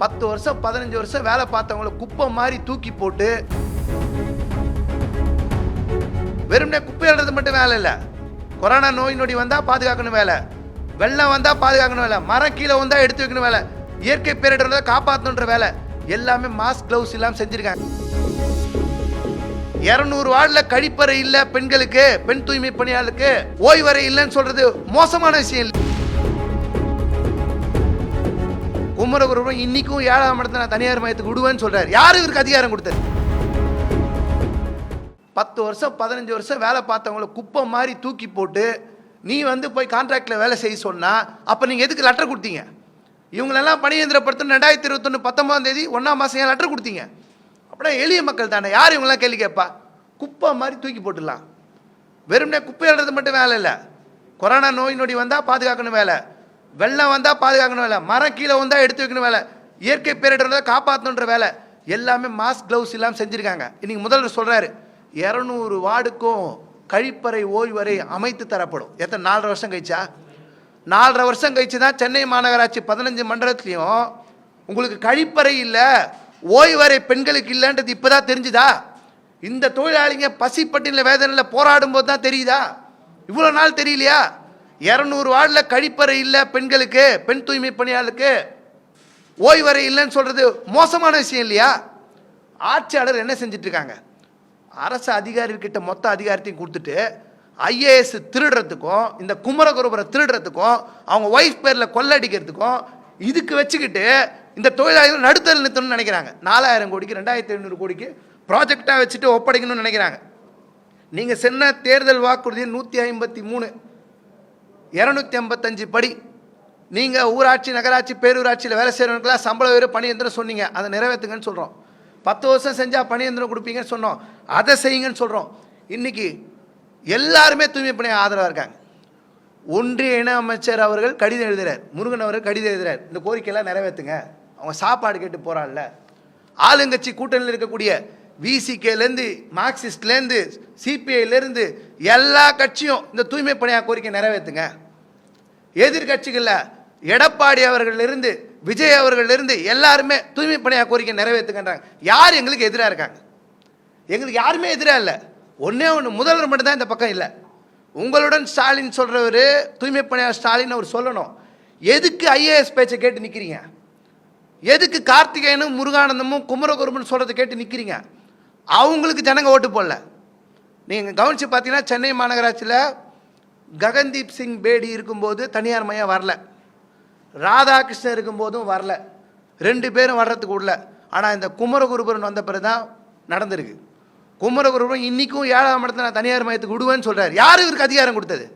பத்து வருஷம் பதினஞ்சு வருஷம் வேலை பார்த்தவங்கள குப்பை மாதிரி தூக்கி போட்டு வெறும்னே குப்பை மட்டும் வேலை இல்லை. கொரோனா நோய் நொடி வந்தால் பாதுகாக்கணும் வேலை. வெள்ளம் வந்தால் பாதுகாக்கணும் வேலை. மரம் கீழே வந்தால் எடுத்து வைக்கணும் வேலை. இயற்கை பேரிடர் காப்பாற்றணுன்ற வேலை. எல்லாமே மாஸ்க் க்ளவுஸ் இல்லாமல் செஞ்சுருக்காங்க. இரநூறு வார்டில் கழிப்பறை இல்லை பெண்களுக்கு பெண் தூய்மை பணியாளருக்கு. ஓய்வறை இல்லைன்னு சொல்றது மோசமான விஷயம் இல்லை. குமரகுருவம் இன்னைக்கும் ஏழாம் இடத்தை நான் தனியார் மையத்துக்கு விடுவேன்னு சொல்றாரு. யார் இவருக்கு அதிகாரம் கொடுத்தது? பத்து வருஷம் பதினஞ்சு வருஷம் வேலை பார்த்தவங்கள குப்பை மாதிரி தூக்கி போட்டு நீ வந்து போய் கான்ட்ராக்டில் வேலை செய்ய சொன்னா அப்போ நீங்கள் எதுக்கு லெட்டர் கொடுத்தீங்க? இவங்களெல்லாம் பணியந்திரப்படுத்தணும் ரெண்டாயிரத்தி இருபத்தொன்று பத்தொம்பதாம் தேதி ஒன்றாம் மாதம் ஏன் லெட்டர் கொடுத்தீங்க? அப்படின்னா எளிய மக்கள் தானே. யார் இவங்களாம் கேள்வி கேட்பா? குப்பை மாதிரி தூக்கி போட்டுடலாம். வெறும்னே குப்பை எழுறது மட்டும் வேலை இல்லை. கொரோனா நோய் நொடி வந்தால் பாதுகாக்கணும் வேலை. வெள்ளம் வந்தால் பாதுகாக்கணும் வேலை. மரம் கீழே வந்தால் எடுத்து வைக்கணும் வேலை. இயற்கை பேரிடர் காப்பாற்றணுன்ற வேலை. எல்லாமே மாஸ்க் க்ளவுஸ் இல்லாமல் செஞ்சுருக்காங்க. இன்றைக்கி முதல்வர் சொல்கிறாரு இரநூறு வார்டுக்கும் கழிப்பறை ஓய்வறை அமைத்து தரப்படும். எத்தனை நாலரை வருஷம் கழிச்சா? நாலரை வருஷம் கழிச்சு தான் சென்னை மாநகராட்சி பதினஞ்சு மண்டலத்துலேயும் உங்களுக்கு கழிப்பறை இல்லை ஓய்வறை பெண்களுக்கு இல்லைன்றது இப்போ தான் தெரிஞ்சுதா? இந்த தொழிலாளிங்க பசிப்பட்டினில் வேதனையில் போராடும் போது தான் தெரியுதா? இவ்வளோ நாள் தெரியலையா? இரநூறு வார்டில் கழிப்பறை இல்லை பெண்களுக்கு பெண் தூய்மை பணியாளருக்கு. ஓய்வறை இல்லைன்னு சொல்கிறது மோசமான விஷயம் இல்லையா? ஆட்சியாளர் என்ன செஞ்சிட்ருக்காங்க? அரசு அதிகாரிகிட்ட மொத்த அதிகாரத்தையும் கொடுத்துட்டு ஐஏஎஸ் திருடுறதுக்கும் இந்த குமரகுருபரை திருடுறதுக்கும் அவங்க ஒய்ஃப் பேரில் கொள்ளடிக்கிறதுக்கும் இதுக்கு வச்சுக்கிட்டு இந்த தொழிலாளிகள் நடுத்தல் நிறுத்தணும்னு நினைக்கிறாங்க. நாலாயிரம் கோடிக்கு ரெண்டாயிரத்தி ஐநூறு கோடிக்கு ப்ராஜெக்டாக வச்சுட்டு ஒப்படைக்கணும்னு நினைக்கிறாங்க. நீங்கள் சொன்ன தேர்தல் வாக்குறுதி நூற்றி ஐம்பத்தி மூணு. இரநூத்தி ஐம்பத்தஞ்சு படி. நீங்கள் ஊராட்சி நகராட்சி பேரூராட்சியில் வேலை செய்கிறவங்களுக்குலாம் சம்பள உயர்வு பணியந்திரம் சொன்னீங்க. அதை நிறைவேற்றுங்கன்னு சொல்கிறோம் பத்து வருஷம் செஞ்சால் பணியந்திரம் கொடுப்பீங்கன்னு சொன்னோம். அதை செய்யுங்கன்னு சொல்கிறோம் இன்னைக்கு எல்லாருமே தூய்மை பணிய ஆதரவாக இருக்காங்க. ஒன்றிய இணை அமைச்சர் அவர்கள் கடிதம் எழுதுகிறார் முருகன் அவர்கள் கடிதம் எழுதுகிறார் இந்த கோரிக்கையெல்லாம் நிறைவேற்றுங்க. அவங்க சாப்பாடு கேட்டு போகிறாள்ல ஆளுங்கட்சி கூட்டணியில் இருக்கக்கூடிய விசிகேலேருந்து மார்க்சிஸ்ட்லேருந்து சிபிஐலேருந்து எல்லா கட்சியும் இந்த தூய்மை பணியாக கோரிக்கை நிறைவேற்றுங்க எதிர்கட்சிகளில் எடப்பாடி அவர்களிலிருந்து விஜய் அவர்களிலிருந்து எல்லாருமே தூய்மை பணியாக கோரிக்கை நிறைவேற்றுங்கன்றாங்க யார் எங்களுக்கு எதிராக இருக்காங்க? எங்களுக்கு யாருமே எதிராக இல்லை. ஒன்றே ஒன்று முதல்வர் மட்டும்தான் இந்த பக்கம் இல்லை. உங்களுடன் ஸ்டாலின் சொல்கிறவர் தூய்மை பணியாளர் ஸ்டாலின் அவர் சொல்லணும். எதுக்கு ஐஏஎஸ் பேச்சை கேட்டு நிற்கிறீங்க எதுக்கு கார்த்திகேயனும் முருகானந்தமும் குமரகுருமன் சொல்கிறத கேட்டு நிற்கிறீங்க அவங்களுக்கு ஜனங்க ஓட்டு போடல. நீங்கள் கவனித்து பார்த்தீங்கன்னா சென்னை மாநகராட்சியில் ககன்தீப் சிங் பேடி இருக்கும்போது தனியார் மையம் வரல. ராதாகிருஷ்ணன் இருக்கும்போதும் வரல. ரெண்டு பேரும் வர்றதுக்கு உள்ள ஆனால் இந்த குமரகுருபுரன் வந்த பிறகு தான் நடந்திருக்கு. குமரகுருபரன் இன்றைக்கும் ஏழாம் இடத்துல நான் தனியார் மையத்துக்கு விடுவேன்னு சொல்கிறார் யார் இவருக்கு அதிகாரம் கொடுத்தது?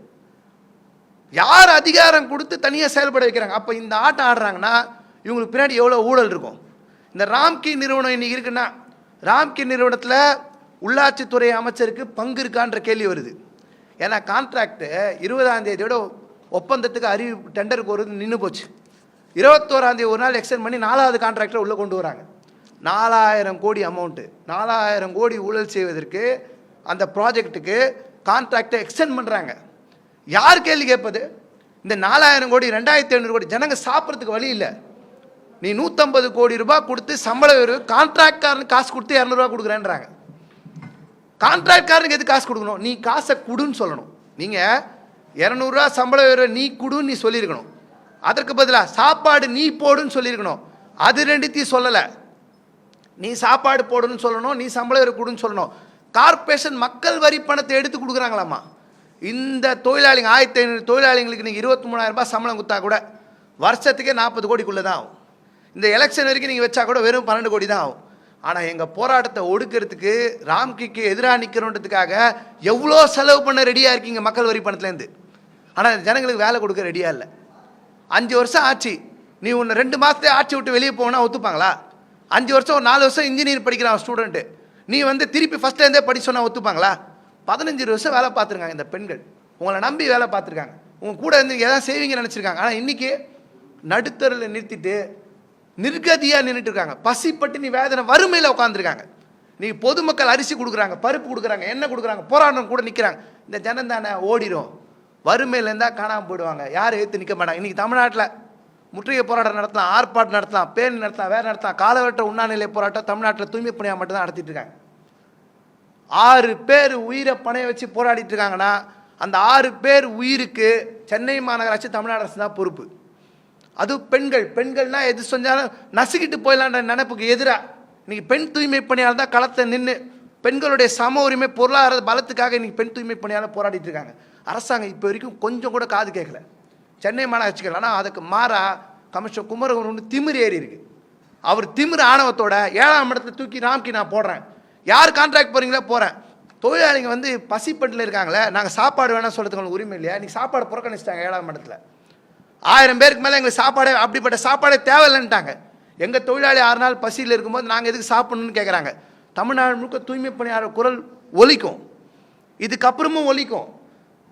யார் அதிகாரம் கொடுத்து தனியாக செயல்பட வைக்கிறாங்க? அப்போ இந்த ஆட்டம் ஆடுறாங்கன்னா இவங்களுக்கு பின்னாடி எவ்வளோ ஊழல் இருக்கும்? இந்த ராம்கி நிறுவனம் இன்றைக்கி இருக்குன்னா ராம்கி நிறுவனத்தில் உள்ளாட்சித்துறை அமைச்சருக்கு பங்கு இருக்கான்ற கேள்வி வருது. ஏன்னா கான்ட்ராக்டு இருபதாம் தேதியோட ஒப்பந்தத்துக்கு அறிவு டெண்டருக்கு ஒரு நின்று போச்சு. இருபத்தோராந்தேதி ஒரு நாள் எக்ஸ்டெண்ட் பண்ணி நாலாவது கான்ட்ராக்டரை உள்ளே கொண்டு வராங்க. நாலாயிரம் கோடி அமௌண்ட்டு நாலாயிரம் கோடி ஊழல் செய்வதற்கு அந்த ப்ராஜெக்ட்டுக்கு கான்ட்ராக்டை எக்ஸ்டெண்ட் பண்ணுறாங்க யார் கேள்வி கேட்பது? இந்த நாலாயிரம் கோடி ரெண்டாயிரத்தி ஐநூறு கோடி ஜனங்க சாப்பிட்றதுக்கு வழி இல்லை. நீ நூற்றம்பது கோடி ரூபாய் கொடுத்து சம்பள உயர்வு கான்ட்ராக்ட்காரனுக்கு காசு கொடுத்து இரநூறுவா கொடுக்குறேன்றாங்க. கான்ட்ராக்ட்காரனுக்கு எது காசு கொடுக்கணும்? நீ காசை கொடுன்னு சொல்லணும். நீங்கள் இரநூறுவா சம்பள உயர்வு நீ கொடுன்னு நீ சொல்லியிருக்கணும். அதற்கு பதிலாக சாப்பாடு நீ போடுன்னு சொல்லியிருக்கணும். அது ரெண்டுத்தையும் சொல்லலை. நீ சாப்பாடு போடுன்னு சொல்லணும் நீ சம்பள உயர்வு கொடுன்னு சொல்லணும். கார்ப்பரேஷன் மக்கள் வரி பணத்தை எடுத்து கொடுக்குறாங்களாம்மா. இந்த தொழிலாளிங்க ஆயிரத்தி ஐநூறு தொழிலாளிங்களுக்கு நீங்கள் இருபத்தி மூணாயிரம் ரூபாய் சம்பளம் கொடுத்தா கூட வருஷத்துக்கே நாற்பது கோடிக்குள்ளே தான் ஆகும். இந்த எலெக்ஷன் வரைக்கும் நீங்கள் வச்சா கூட வெறும் பன்னெண்டு கோடி தான் ஆகும். ஆனால் எங்கள் போராட்டத்தை ஒடுக்கிறதுக்கு ராம்கிக்கு எதிராக நிற்கிறோன்றதுக்காக எவ்வளோ செலவு பண்ண ரெடியாக இருக்கீங்க மக்கள் வரி பணத்துலேருந்து? ஆனால் ஜனங்களுக்கு வேலை கொடுக்க ரெடியாக இல்லை. அஞ்சு வருஷம் ஆச்சு நீ உன்னை ரெண்டு மாதத்தை ஆட்சி விட்டு வெளியே போனால் ஒத்துப்பாங்களா? அஞ்சு வருஷம் ஒரு நாலு வருஷம் இன்ஜினியர் படிக்கிறான் ஸ்டூடெண்ட்டு நீ வந்து திருப்பி ஃபஸ்ட்லேருந்தே படி சொன்னால் ஒத்துப்பாங்களா? பதினஞ்சு வருஷம் வேலை பார்த்துருக்காங்க இந்த பெண்கள். உங்களை நம்பி வேலை பார்த்துருக்காங்க. உங்கள் கூட இருந்து நீங்கள் எதாவது செய்வீங்கன்னு நினச்சிருக்காங்க. ஆனால் இன்றைக்கி நடுத்தரில் நிறுத்திட்டு நிர்கதியாக நின்றுட்டு இருக்காங்க பசிப்பட்டு நீ வேதனை வறுமையில் உட்காந்துருக்காங்க நீ பொதுமக்கள் அரிசி கொடுக்குறாங்க பருப்பு கொடுக்குறாங்க எண்ணெய் கொடுக்குறாங்க போராட்டம் கூட நிற்கிறாங்க இந்த ஜனம் தானே ஓடிடும் வறுமையில் இருந்தால் காணாமல் போயிடுவாங்க. யாரும் ஏற்று நிற்க மாட்டாங்க. இன்றைக்கி தமிழ்நாட்டில் முற்றுகை போராட்டம் நடத்தலாம் ஆர்ப்பாட்டம் நடத்தலாம் பேரணி நடத்தலாம் வேறு நடத்தலாம். காலவட்ட உண்ணாநிலை போராட்டம் தமிழ்நாட்டில் தூய்மை பணியாக மட்டும் தான் நடத்திட்டு இருக்காங்க. ஆறு பேர் உயிரை பணைய வச்சு போராடிட்டு இருக்காங்கன்னா அந்த ஆறு பேர் உயிருக்கு சென்னை மாநகராட்சி தமிழ்நாடு அரசு தான் பொறுப்பு. அது பெண்கள் பெண்கள்னா எது செஞ்சாலும் நசுக்கிட்டு போயிடலான்ற நினைப்புக்கு எதிராக இன்றைக்கி பெண் தூய்மை பணியாளர் தான் களத்தை நின்று பெண்களுடைய சம உரிமை பொருளாதார பலத்துக்காக இன்னைக்கு பெண் தூய்மை பணியாளர் போராடிட்டு இருக்காங்க. அரசாங்கம் இப்போ வரைக்கும் கொஞ்சம் கூட காது கேட்கல. சென்னை மாநகராட்சிகள் ஆனால் அதுக்கு மாறா கமிஷனர் குமரகுரு ஒன்று திமிர் ஏறி இருக்கு. அவர் திமிர் ஆணவத்தோட ஏழாம் இடத்துல தூக்கி ராம்கி நான் போடுறேன். யார் கான்ட்ராக்ட் போகிறீங்களோ போகிறேன் தொழிலாளிங்க வந்து பசிப்பட்டில் இருக்காங்களே நாங்கள் சாப்பாடு வேணாம் சொல்கிறதுக்கு உரிமை இல்லையா? இன்றைக்கி சாப்பாடு புறக்கணிச்சிட்டாங்க ஏழாம் இடத்துல. ஆயிரம் பேருக்கு மேலே எங்களுக்கு சாப்பாடே அப்படிப்பட்ட சாப்பாடே தேவையில்லைன்ட்டாங்க எங்கள் தொழிலாளி ஆறு நாள் பசியில் இருக்கும்போது நாங்கள் எதுக்கு சாப்பிடணும்னு கேட்குறாங்க தமிழ்நாடு முழுக்க தூய்மை பணியாளர் குரல் ஒலிக்கும். இதுக்கப்புறமும் ஒலிக்கும்.